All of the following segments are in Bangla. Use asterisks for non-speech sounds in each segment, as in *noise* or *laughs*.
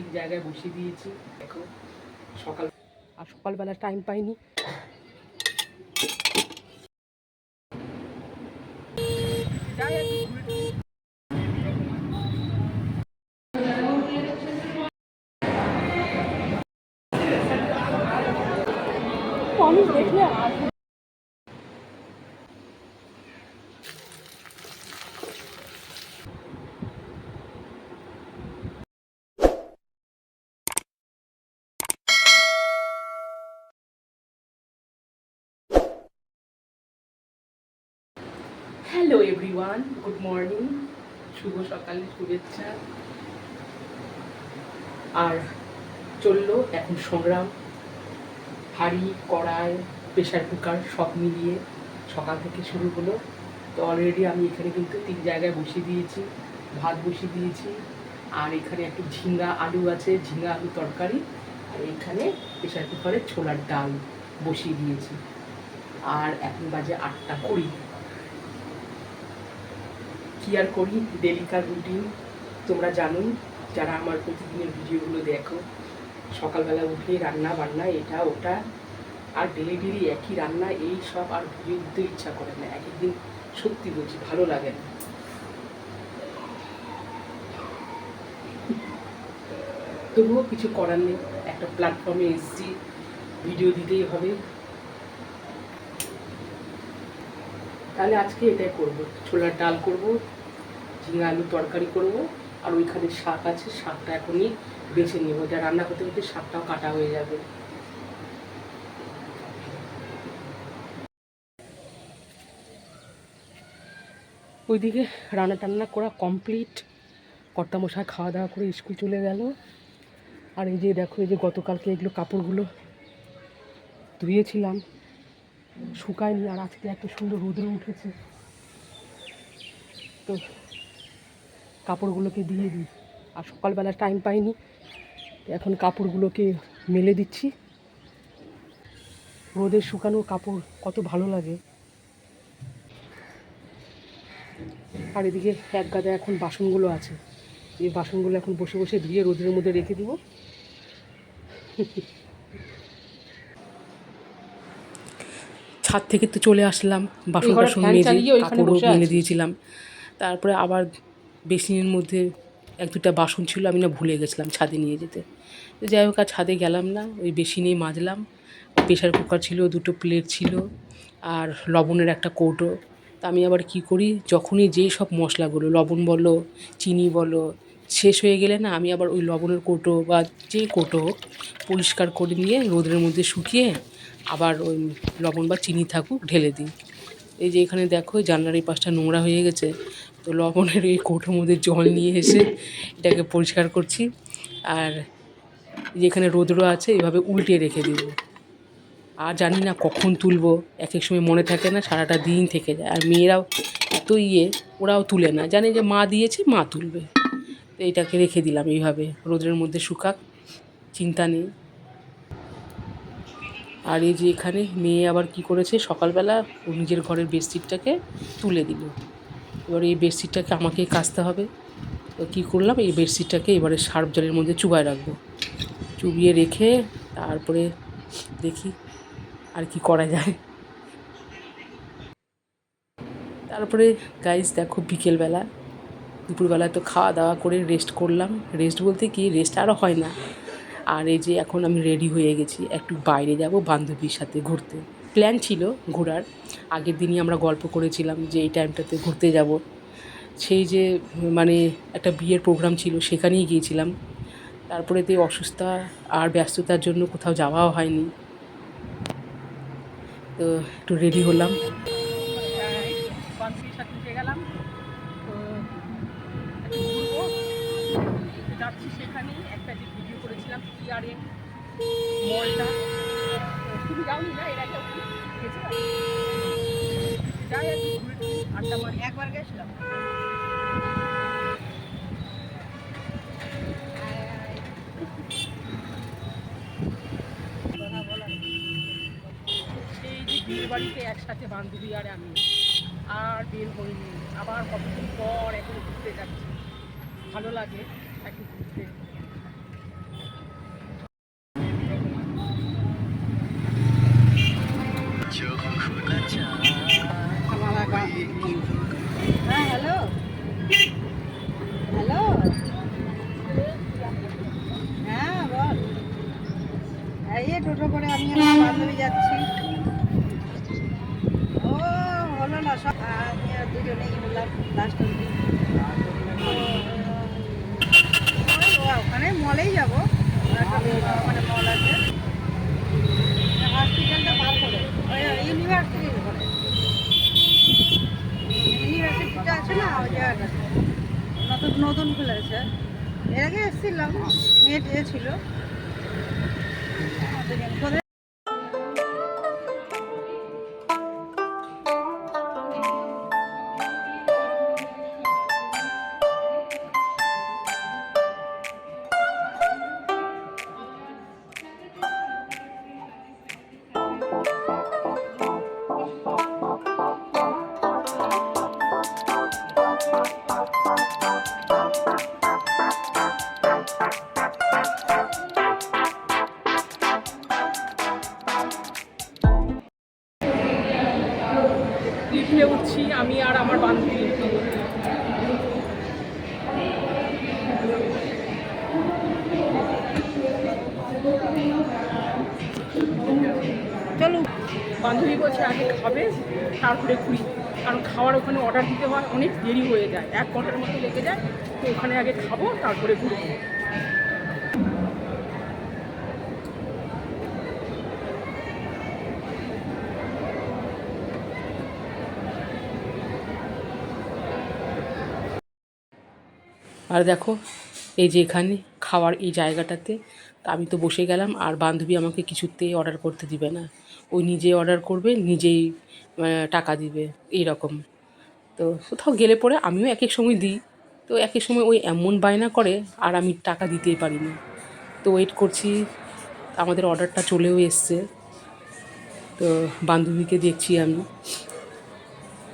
তিন জায়গায় বসিয়ে দিয়েছি। দেখো সকাল আর সকালবেলা টাইম পাইনি। হ্যালো এভরিওয়ান গুড মর্নিং শুভ সকালে শুভেচ্ছা। আর চলল এখন সংগ্রাম। হাঁড়ি, কড়াই প্রেশার কুকার সব মিলিয়ে সকাল থেকে শুরু হলো। তো অলরেডি আমি এখানে কিন্তু তিন জায়গায় বসিয়ে দিয়েছি। ভাত বসিয়ে দিয়েছি। আর এখানে একটু ঝিঙ্গা আলু আছে ঝিঙ্গা আলু তরকারি। আর এখানে প্রেশার কুকারে ছোলার ডাল বসিয়ে দিয়েছি। আর এখন বাজে আটটা কুড়ি। কি আর করি? ডেলিকার রুটিন তোমরা জানোই, যারা আমার প্রতিদিনের ভিডিওগুলো দেখো, সকালবেলা উঠে রান্না বান্না, এটা, ওটা, আর ডেলি ডেলি একই রান্না, এই সব আর ভিডিও দিতে ইচ্ছা করে না। এক একদিন সত্যি বলছি, ভালো লাগে না। তবুও কিছু করার নেই, একটা প্ল্যাটফর্মে এসছি, ভিডিও দিতেই হবে। তাহলে আজকে এটাই করব। ছোলার ডাল করব, ঝিঙা আলু তরকারি করব, আর ওইখানে শাক আছে, শাকটা এখনই বেছে নেব। এটা রান্না করতে করতে শাকটাও কাটা হয়ে যাবে। ওইদিকে রান্না টান্না করা কমপ্লিট। কর্তামশাই খাওয়া দাওয়া করে স্কুল চলে গেল। আর এই যে দেখো, এই যে গতকালকে এগুলো কাপড়গুলো ধুয়েছিলাম। শুকায়নি আর আজকে এত সুন্দর রোদ্র উঠেছে। তো কাপড়গুলোকে দিয়ে দিই। আর সকালবেলা টাইম পাইনি, এখন কাপড়গুলোকে মেলে দিচ্ছি। রোদে শুকানো কাপড় কত ভালো লাগে। আর এদিকে এক গাদা এখন বাসনগুলো আছে। এই বাসনগুলো এখন বসে বসে ধুয়ে রোদের মধ্যে রেখে দিব। ছাদ থেকে তো চলে আসলাম বাসন ফ্যান মেজে কাপড়ও মেলে দিয়েছিলাম। তারপরে আবার বেসিনের মধ্যে এক দুটা বাসন ছিল আমি না ভুলে গেছিলাম ছাদে নিয়ে যেতে। তো যাই হোক আর ছাদে গেলাম না ওই বেসিনেই মাজলাম। প্রেশার কুকার ছিল দুটো প্লেট ছিল আর লবণের একটা কৌটো। তা আমি আবার কি করি যখনই যেই সব মশলাগুলো লবণ বলো চিনি বলো শেষ হয়ে গেলে না আমি আবার ওই লবণের কৌটো বা যে কৌটো পরিষ্কার করে নিয়ে রোদের মধ্যে শুকিয়ে আবার ওই লবণ বা চিনি থাকুক ঢেলে দিই। এই যে এখানে দেখো জানলার এই পাশটা নোংরা হয়ে গেছে, তো লবণের এই কৌটোর মধ্যে জল নিয়ে এসে এটাকে পরিষ্কার করছি। আর যেখানে রোদ্র আছে এভাবে উল্টে রেখে দিব। আর জানি না কখন তুলবো, এক এক সময় মনে থাকে না, সারাটা দিন থেকে যায়। আর মেয়েরাও এত ইয়ে ওরাও তুলে না। জানে যে মা দিয়েছে, মা তুলবে। এইটাকে রেখে দিলাম এইভাবে। রোদের মধ্যে শুকাক, চিন্তা নেই। আর এই যে এখানে মেয়ে আবার কি করেছে, সকালবেলা ও নিজের ঘরের বেডশিটটাকে তুলে দিল। এবার এই বেডশিটটাকে আমাকেই কাচতে হবে। তো কী করলাম, এই বেডশিটটাকে এবারে সার্ফ জলের মধ্যে চুবায় রাখব। চুবিয়ে রেখে তারপরে দেখি আর কি করা যায়। তারপরে গাইজ দেখো বিকেলবেলা দুপুরবেলা তো খাওয়া দাওয়া করে রেস্ট করলাম। রেস্ট বলতে কি রেস্ট আরও হয় না। আর এই যে এখন আমি রেডি হয়ে গেছি, একটু বাইরে যাব বান্ধবীর সাথে ঘুরতে। প্ল্যান ছিল ঘোরার। আগের দিনই আমরা গল্প করেছিলাম যে এই টাইমটাতে ঘুরতে যাব। সেই যে মানে একটা বিয়ের প্রোগ্রাম ছিল, সেখানেই গিয়েছিলাম। তারপরে তো অসুস্থতা আর ব্যস্ততার জন্য কোথাও যাওয়াও হয়নি। তো একটু রেডি হলাম বান্ধবীর সাথে উঠে গেলাম তো একটু ঘুরবো তো যাচ্ছি সেখানেই। একটা যে ভিডিও করেছিলাম টিআরএ মলটা তুমি যাওনি না এর আগে যাই আর কি ঘুরে আড্ডা মারি। একবার গেছিলাম। সেই যে বিয়ে বাড়িতে একসাথে বান্ধবী আর আমি আর বের হইনি। আবার কতদিন পর এখন ঘুরতে যাচ্ছি। ভালো লাগে। একটু ঘুরতে নতুন নতুন খুলেছে। এর আগে এসেছিলাম নেট এ ছিল। বান্ধবী বলছে, আগে খাবে, তারপরে ঘুরি কারণ খাওয়ার ওখানে অর্ডার দিতে হয়, অনেক দেরি হয়ে যায়। এক ঘণ্টার মতো লেগে যায়, তো ওখানে আগে খাব, তারপরে ঘুরবো। আর দেখো, এই যে এখানে খাওয়ার এই জায়গাটাতে আমি তো বসে গেলাম, আর বান্ধবী আমাকে কিছুতেই অর্ডার করতে দিবে না। ওই নিজে অর্ডার করবে, নিজেই টাকা দিবে এই রকম তো কোথাও গেলে পরে আমিও এক এক সময় দিই। তো এক এক সময় ওই এমন বায়না করে, আর আমি টাকা দিতেই পারি না তো ওয়েট করছি, আমাদের অর্ডারটা চলেও এসছে। তো বান্ধবীকে দেখছি আমি।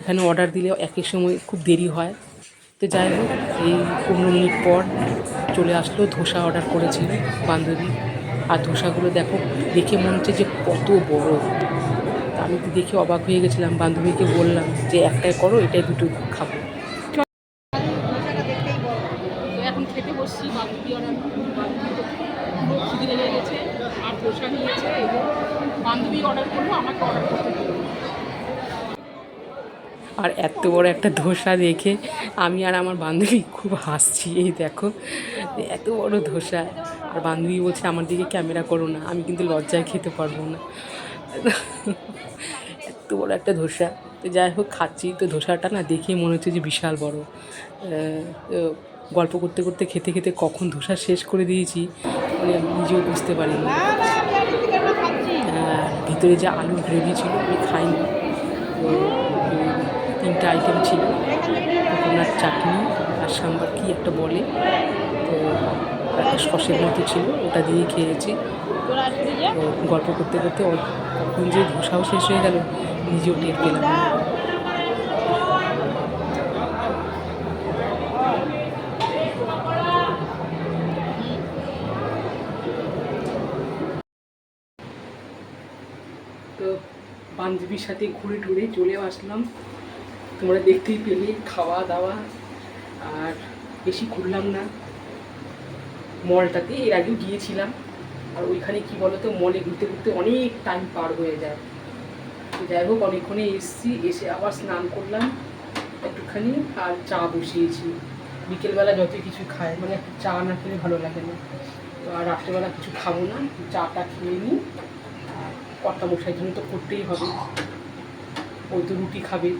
এখানে অর্ডার দিলে এক এক সময় খুব দেরি হয়। তো যাই হোক, এই পনেরো মিনিট পর চলে আসলো, ধোসা অর্ডার করেছিল বান্ধবী। আর ধোসাগুলো দেখো দেখে মনে হচ্ছে যে কত বড়। আমি তো দেখে অবাক হয়ে গেছিলাম বান্ধবীকে বললাম যে একটাই করো এটাই দুটো খাব। ধোসাটা দেখতেই বড় তো এখন খেতে বসছি বান্ধবী অর্ডার খিদে লেগে গেছে আর ধোসা নিয়েছে বান্ধবী অর্ডার করব আমাকে অর্ডার করতে আর এত বড় একটা ধোসা দেখে আমি আর আমার বান্ধবী খুব হাসছি এই দেখো এত বড় ধোসা। আর বান্ধবী বলছে, আমার দিকে ক্যামেরা করো না, আমি কিন্তু লজ্জায় খেতে পারব না। এত বড় একটা ধোসা। তো যাই হোক, খাচ্ছি। তো ধোসাটা না দেখেই মনে হচ্ছে যে বিশাল বড়। গল্প করতে করতে, খেতে খেতে কখন ধোসা শেষ করে দিয়েছি মানে আমি নিজেও বুঝতে পারিনি। ভিতরে যে আলুর গ্রেভি ছিল, আমি খাইনি। তিনটা আইটেম ছিল। কোকোনাট চাটনি আর সাম্বার কি একটা বলে। তো সসের মতো ছিল, ওটা দিয়ে খেয়েছি। গল্প করতে করতে কখন যে ধোসাও শেষ হয়ে গেল, নিজেও টের পেলাম তো বান্ধবীর সাথে ঘুরে টুরে চলেও আসলাম। তোমরা দেখতেই পেলে, খাওয়া দাওয়া, আর বেশি ঘুরলাম না। মলটাতে এর আগেও গিয়েছিলাম। আর ওইখানে কি বলতো, মলে ঘুরতে ঘুরতে অনেক টাইম পার হয়ে যায়। তো যাই হোক, অনেকক্ষণে এসছি, এসে আবার স্নান করলাম, একটুখানি, আর চা বসিয়েছি। বিকেলবেলা যত কিছু খায় মানে চা না খেলে ভালো লাগে না। তো আর রাত্রেবেলা কিছু খাব না, চাটা খেয়ে নিই। কর্তা মশাই জন্য তো করতেই হবে। ওই তো রুটি খাবে।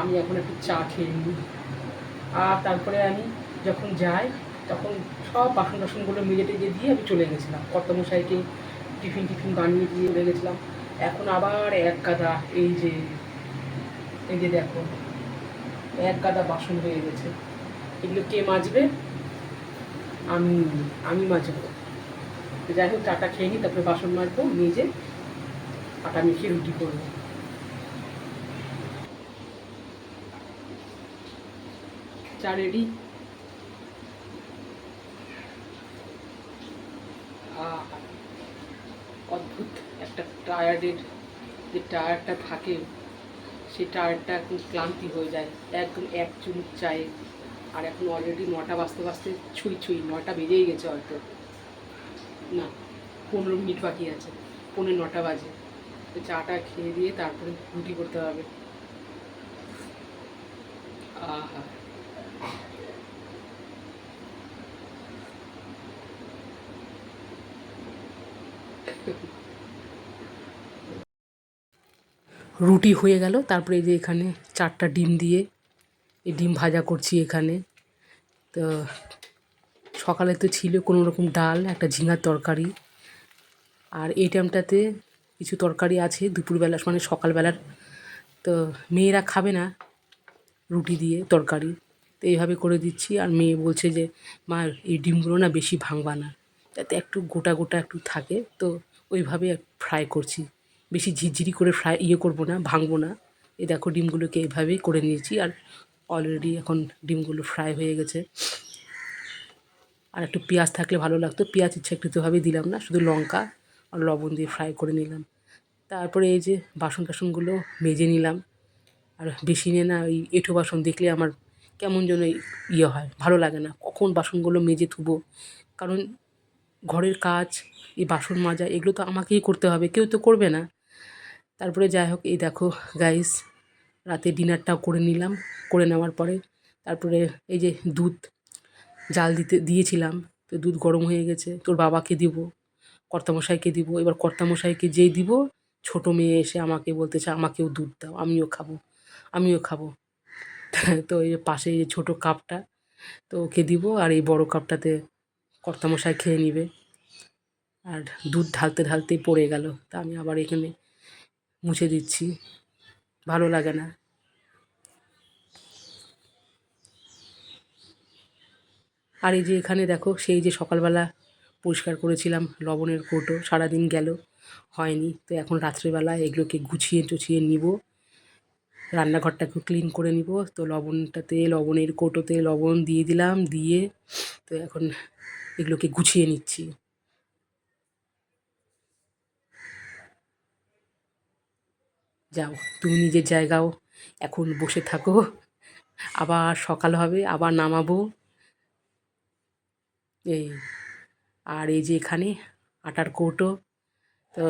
আমি এখন একটু চা খেয়ে নিই। আর তারপরে আমি যখন যাই তখন সব বাসন টাসনগুলো মেজে টেজে দিয়ে আমি চলে গেছিলাম। কর্তামশাইকে টিফিন টিফিন বানিয়ে দিয়ে চলে গেছিলাম। এখন আবার এক গাদা এই যে এই যে দেখো, এক গাদা বাসন হয়ে গেছে। এগুলো কে মাজবে? আমি আমি মাজবো। যাই হোক, চাটা খেয়ে নিই, তারপরে বাসন মাজবো, মেজে আটা মিশিয়ে রুটি করব। চা রেডি অদ্ভুত একটা টায়ার্ডের যে টায়ারটা থাকে, সেই টায়ারটা এখন ক্লান্তি হয়ে যায়। একদম এক চুমুক চায়ে। আর এখন অলরেডি নটা বাজতে বাজতে ছুঁই ছুঁই, নটা বেজেই গেছে হয়তো। না, পনেরো মিনিট বাকি আছে পনেরো নটা বাজে। তো চাটা খেয়ে দিয়ে তারপরে রুটি করতে হবে। আহা। *laughs* রুটি হয়ে গেল। তারপরে এই যে এখানে চারটা ডিম দিয়ে এই ডিম ভাজা করছি এখানে। তো সকালে তো ছিল কোনো রকম ডাল, একটা ঝিঙার তরকারি। আর এই টাইমটাতে কিছু তরকারি আছে দুপুরবেলা মানে সকালবেলার। তো মেয়েরা খাবে না রুটি দিয়ে তরকারি। তো এইভাবে করে দিচ্ছি। আর মেয়ে বলছে যে, মা, এই ডিমগুলো না বেশি ভাঙবা না। যাতে একটু গোটা গোটা একটু থাকে। তো ওইভাবে ফ্রাই করছি। বেশি ঝিরঝিরি করে ফ্রাই ইয়ে করব না, ভাঙবো না। এই দেখো ডিমগুলোকে এইভাবেই করে নিয়েছি আর অলরেডি এখন ডিমগুলো ফ্রাই হয়ে গেছে। আর একটু পেঁয়াজ থাকলে ভালো লাগতো, পেঁয়াজ ইচ্ছাকৃতভাবে দিলাম না, শুধু লঙ্কা আর লবণ দিয়ে ফ্রাই করে নিলাম। তারপরে এই যে বাসন টাসনগুলো মেজে নিলাম। আর বেশি নিয়ে না, ওই এঁঠো বাসন দেখলে আমার কেমন যেন ইয়ে হয়, ভালো লাগে না। কখন বাসনগুলো মেজে থুবো কারণ ঘরের কাজ, এই বাসন মাজা, এগুলো তো আমাকেই করতে হবে, কেউ তো করবে না। তারপরে যাই হোক, এই দেখো গাইস রাতে ডিনারটাও করে নিলাম, করে নেওয়ার পরে তারপরে এই যে দুধ, জাল দিতে, দিয়েছিলাম, তো দুধ গরম হয়ে গেছে, তোর বাবাকে দিব, কর্তামশাইকে দিব, এবার কর্তামশাইকে যেই দিব, ছোটো মেয়ে এসে আমাকে বলতেছে, আমাকেও দুধ দাও, আমিও খাব আমিও খাব। *laughs* তো এই যে পাশে এই ছোটো কাপটা তো ওকে দিব, আর এই বড় কাপটাতে কর্তামশাই খেয়ে নিবে। আর দুধ ঢালতে ঢালতেই পড়ে গেল, তা আমি আবার এখানে মুছে দিচ্ছি। ভালো লাগে না। আর এই যে এখানে দেখো, সেই যে সকালবেলা পরিষ্কার করেছিলাম লবণের কৌটো, সারাদিন গেল, হয়নি। তো এখন রাত্রেবেলা এগুলোকে গুছিয়ে টুছিয়ে নিব। রান্নাঘরটাকে ক্লিন করে নিব। তো লবণটাতে, লবণের কৌটোতে লবণ দিয়ে দিলাম, দিয়ে তো এখন এগুলোকে গুছিয়ে নিচ্ছি। যাও, তুমি নিজের জায়গাও, এখন বসে থাকো। আবার সকাল হবে, আবার নামাবো। এই, আর এই যে এখানে আটার কৌটো, তো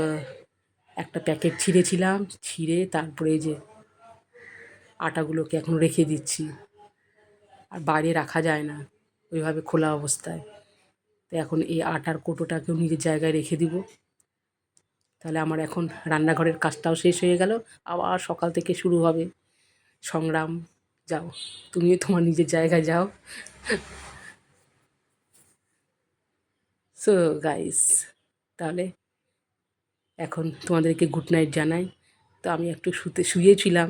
একটা প্যাকেট ছিঁড়েছিলাম, ছিঁড়ে তারপরে এই যে আটাগুলোকে এখন রেখে দিচ্ছি। আর বাইরে রাখা যায় না, ওইভাবে খোলা অবস্থায়। তো এখন এই আটার কৌটোটাকেও নিজের জায়গায় রেখে দিব। তাহলে আমার এখন রান্নাঘরের কাজটাও শেষ হয়ে গেল। আবার সকাল থেকে শুরু হবে। সংগ্রাম, যাও। তুমিও তোমার নিজের জায়গায় যাও। সো গাইস তাহলে এখন তোমাদেরকে গুড নাইট জানাই। তো আমি একটু শুতে, শুয়েছিলাম।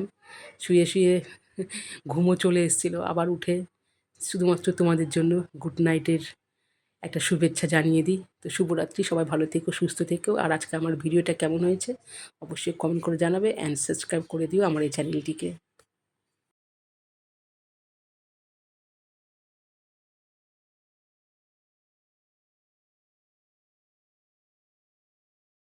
শুয়ে শুয়ে ঘুমও চলে এসেছিল। আবার উঠে শুধুমাত্র তোমাদের জন্য গুড নাইটের একটা শুভেচ্ছা জানিয়ে দিই। তো শুভরাত্রি, সবাই ভালো থেকো, সুস্থ থেকো। আর আজকে আমার ভিডিওটা কেমন হয়েছে, অবশ্যই কমেন্ট করে জানাবে অ্যান্ড সাবস্ক্রাইব করে দিও আমার এই চ্যানেলটিকে